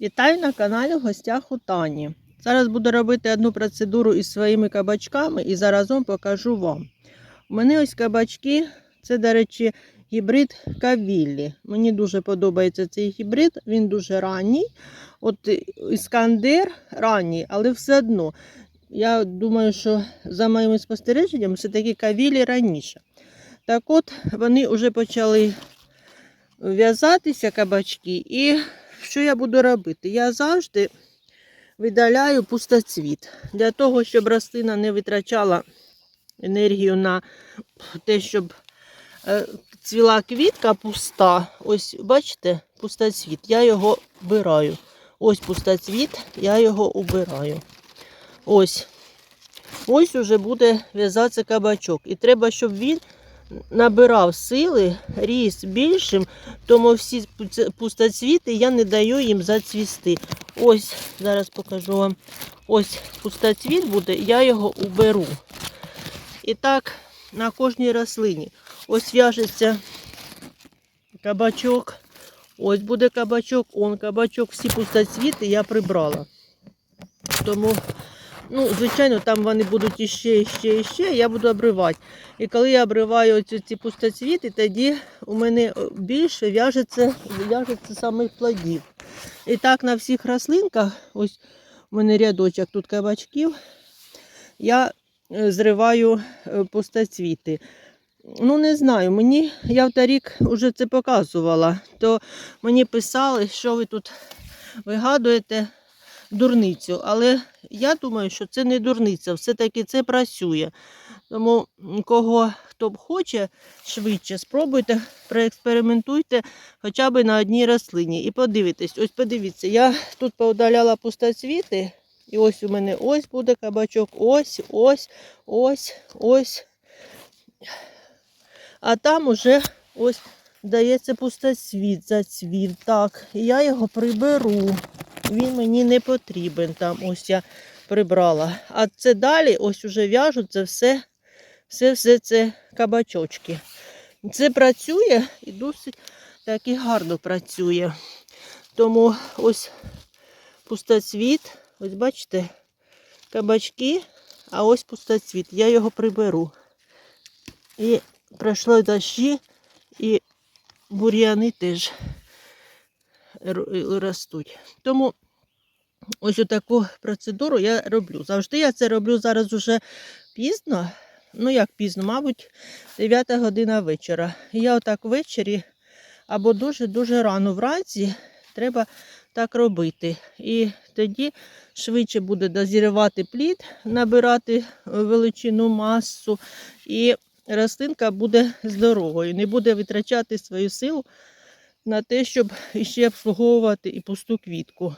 Вітаю на каналі гостях у Тані. Зараз буду робити одну процедуру із своїми кабачками і заразом покажу вам. У мене ось кабачки, це, до речі, гібрид кавіллі. Мені дуже подобається цей гібрид, він дуже ранній. От іскандер ранній, але все одно. Я думаю, що за моїми спостереженнями все-таки кавілі раніше. Так от, вони вже почали в'язатися кабачки. І що я буду робити? Я завжди видаляю пустоцвіт. Для того, щоб рослина не витрачала енергію на те, щоб е, цвіла квітка пуста. Ось, бачите, пустоцвіт. Я його вбираю. Ось пустоцвіт, я його убираю. Ось. Ось уже буде в'язатися кабачок. І треба, щоб він набирав сили, ріс більшим, тому всі пустоцвіти я не даю їм зацвісти. Ось, зараз покажу вам. Ось пустоцвіт буде, я його уберу. І так на кожній рослині. Ось в'яжеться кабачок. Ось буде кабачок, он кабачок, всі пустоцвіти я прибрала. Тому, ну, звичайно, там вони будуть іще, іще, іще, я буду обривати. І коли я обриваю оці ці пустоцвіти, тоді у мене більше в'яжеться, в'яжеться самих плодів. І так на всіх рослинках, ось у мене рядочок тут кабачків, я е, зриваю е, пустоцвіти. Ну, не знаю, мені, я в торік вже це показувала, то мені писали, що ви тут вигадуєте дурницю. Але я думаю, що це не дурниця, все-таки це працює. Тому кого хто б хоче швидше, спробуйте, проекспериментуйте хоча б на одній рослині. І подивитесь, ось подивіться, я тут поудаляла пустоцвіти, і ось у мене ось буде кабачок, ось, ось, ось, ось. А там уже ось дається пустоцвіт, зацвів. Так, і я його приберу. Він мені не потрібен. Там ось я прибрала. А це далі ось уже в'яжуться все, все, все це кабачочки. Це працює і досить так і гарно працює. Тому ось пустоцвіт, ось бачите, кабачки, а ось пустоцвіт. Я його приберу. І пройшло дощі, і бур'яни теж ростуть. Тому ось таку процедуру я роблю. Завжди я це роблю зараз уже пізно. Ну, як пізно, мабуть, 9 година вечора. Я отак ввечері або дуже-дуже рано вранці треба так робити. І тоді швидше буде дозрівати плід, набирати е, величину масу, і рослинка буде здоровою, не буде витрачати свою силу на те, щоб іще обслуговувати і пусту квітку.